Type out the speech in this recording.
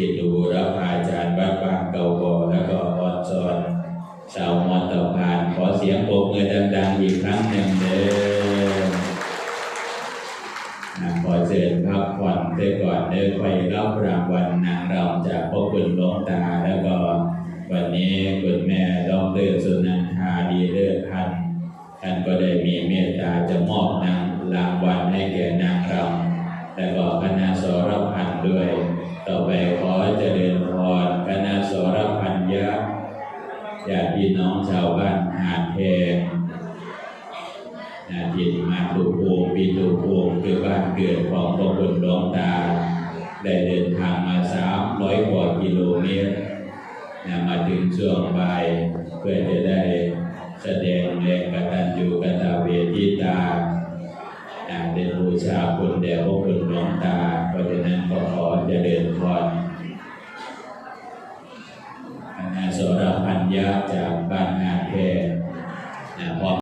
จิตบูรพาจารย์วัดบางเก่าบ่อแล้วก็ออนซอนสาวมอนตะพานขอเสียงปรบมือดังๆอีกครั้งหนึ่งเด้ออ่าขอเชิญพักผ่อนเสียก่อนเด้อไปรับรางวัลนางรำจากพ่อคุณหลวงตาแล้วก็วันนี้คุณแม่ดอกเตอรสุนันทาดีเลิศพันธ์ท่านก็ได้มีเมตตาจะมอบนางรางวัลให้แก่นางรำ และก็คณะสรพันด้วย ต่อไปขอเจริญพรคณะสรพันยะญาติพี่น้องชาวบ้านหาดแพงนาทิตมาตุภูมิปีตุภูมิคือบ้านเกิดของพระคุณหลวงตา ได้เดินทางมาสามร้อยกว่ากิโลเมตรนะมาถึงช่วงบ่ายเพื่อจะได้แสดงแรงกตัญญูกตเวทีตา การเดินบูชาคุณแด่พระคุณหลวงตา เพราะฉะนั้นขอขอจะเดินพรอันาสรพัญญาจากบ้านอาเพ